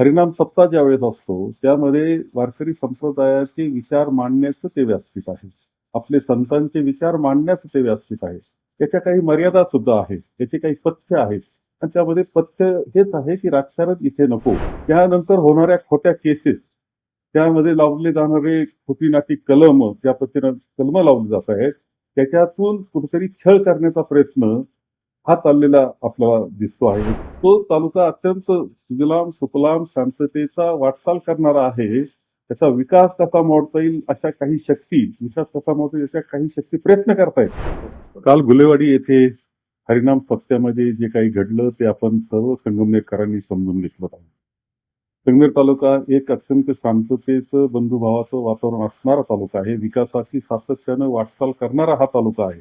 हरिनाम सप्ताह ज्यावेळेस असतो त्यामध्ये वारकरी संप्रदायाचे विचार मांडण्याचं ते व्यासपीठ आहे. आपले संतांचे विचार मांडण्याचं ते व्यासपीठ आहे. त्याच्या काही मर्यादा सुद्धा आहेत त्याचे काही पथ्य आहेत. आणि त्यामध्ये पथ्य हेच आहे की राजकारण इथे नको. त्यानंतर होणाऱ्या खोट्या केसेस त्यामध्ये लावले जाणारे खोटी नाती कलम ज्या पद्धतीनं कलम लावली जात आहेत त्याच्यातून कुठेतरी छळ करण्याचा प्रयत्न हा चाललेला आपल्याला दिसतो आहे. तो तालुका अत्यंत सुजलाम सुफलाम शांततेचा वाटचाल करणारा आहे. त्याचा विकास कसा मोडता येईल अशा काही शक्ती विकास कसा मोडता येईल अशा काही शक्ती प्रयत्न करतायत काल गुलेवाडी येथे हरिनाम सत्यामध्ये जे काही घडलं ते आपण सर्व संगमनेरकरांनी समजून घेतलं आहे संगमेर तालुका एक अत्यंत शांततेचं बंधुभावाचं वातावरण असणारा तालुका आहे. विकासाची सातत्यानं वाटचाल करणारा हा तालुका आहे.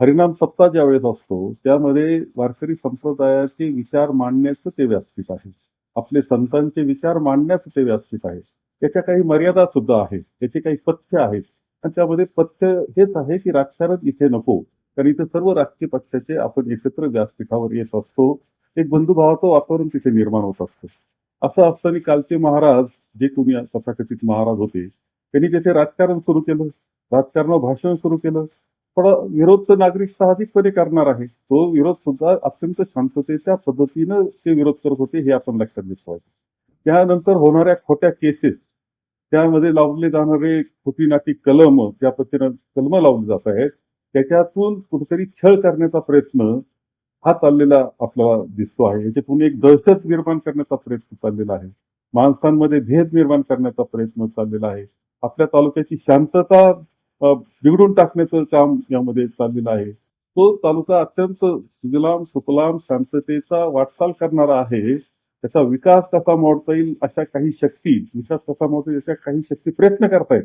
हरिनाम सप्ताह ज्या वेळेस असतो त्यामध्ये वारकरी संप्रदायाचे विचार मांडण्याचं ते व्यासपीठ आहे. आपले संतांचे विचार मांडण्याचं ते व्यासपीठ आहे. त्याच्या काही मर्यादा सुद्धा आहेत त्याचे काही पथ्य आहेत. आणि त्यामध्ये पथ्य हेच आहे की राजकारण इथे नको. कारण इथे सर्व राजकीय पक्षाचे आपण एकत्र व्यासपीठावर येत असतो. एक बंधुभावाचं वातावरण तिथे निर्माण होत असतं. असं असताना कालचे महाराज जे तुम्ही तथाकथित महाराज होते त्यांनी तिथे राजकारण सुरू केलं. राजकारणावर भाषण सुरू केलं. थोडा विरोध तर नागरिक साहजिकपणे करणार आहे. तो विरोध सुद्धा अत्यंत शांततेच्या पद्धतीनं ते विरोध करत होते हे आपण लक्षात घेतलं त्यानंतर होणाऱ्या खोट्या केसेस त्यामध्ये लावले जाणारे खोटी नाती कलम ज्या पद्धतीनं कलम लावली जात आहेत त्याच्यातून कुठेतरी छळ करण्याचा प्रयत्न हा चाललेला आपल्याला दिसतो आहे. याच्यातून एक दहशत निर्माण करण्याचा प्रयत्न चाललेला आहे. माणसांमध्ये भेद निर्माण करण्याचा प्रयत्न चाललेला आहे. आपल्या तालुक्याची शांतता बिघडून टाकण्याचं काम यामध्ये चाललेलं आहे. तो तालुका अत्यंत सुजलाम सुफलाम शांततेचा वाटचाल करणारा आहे. त्याचा विकास कसा मोडता येईल अशा काही शक्ती विकास कसा मोडता येईल अशा काही शक्ती प्रयत्न करतायत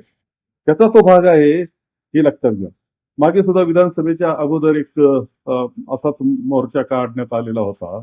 त्याचा तो भाग आहे हे लक्षात घ्या. मागे सुद्धा विधानसभेच्या अगोदर एक असाच मोर्चा काढण्यात आलेला होता.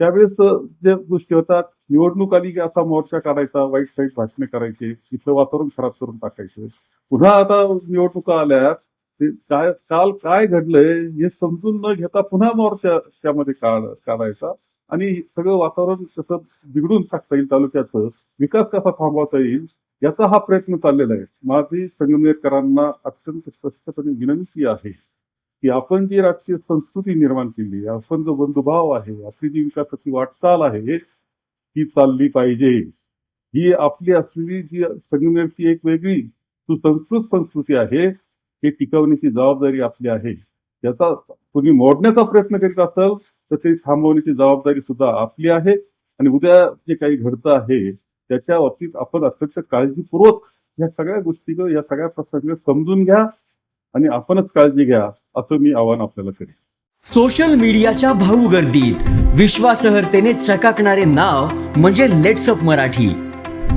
त्यावेळेस जे ज्या गोष्टी होतात निवडणूक आली की असा मोर्चा काढायचा वाईट साईट भाषणे करायचे इथलं वातावरण खराब करून टाकायचं. पुन्हा आता निवडणुका आल्यात ते काय काल काय घडलंय हे समजून न घेता पुन्हा मोर्चा त्यामध्ये काढायचा. आणि सगळं वातावरण कसं बिघडून टाकता येईल तालुक्याचं विकास कसा थांबवता येईल याचा हा प्रयत्न चाललेला आहे. माझी संगमनेरकरांना अत्यंत स्पष्टपणे विनंती आहे की आपण जी राजकीय संस्कृती निर्माण केली आपण जो बंधुभाव आहे आपली जी विकासाची वाटचाल आहे ती चालली पाहिजे. ही आपली असलेली जी संगमनेरची एक वेगळी सुसंस्कृत संस्कृती आहे हे टिकवण्याची जबाबदारी आपली आहे. याचा कुणी मोडण्याचा प्रयत्न करीत असेल तर ते थांबवण्याची जबाबदारी सुद्धा आपली आहे. आणि उद्या जे काही घडतं आहे त्याच्या बाबतीत आपण अत्यंत काळजीपूर्वक या सगळ्या गोष्टी या सगळ्या प्रसंग समजून घ्या आणि आपणच काळजी घ्या असं मी आव्हान आपल्याला करेन. सोशल मीडियाच्या भाऊ गर्दीत विश्वासार्हतेने चकाकणारे नाव म्हणजे लेट्सअप मराठी.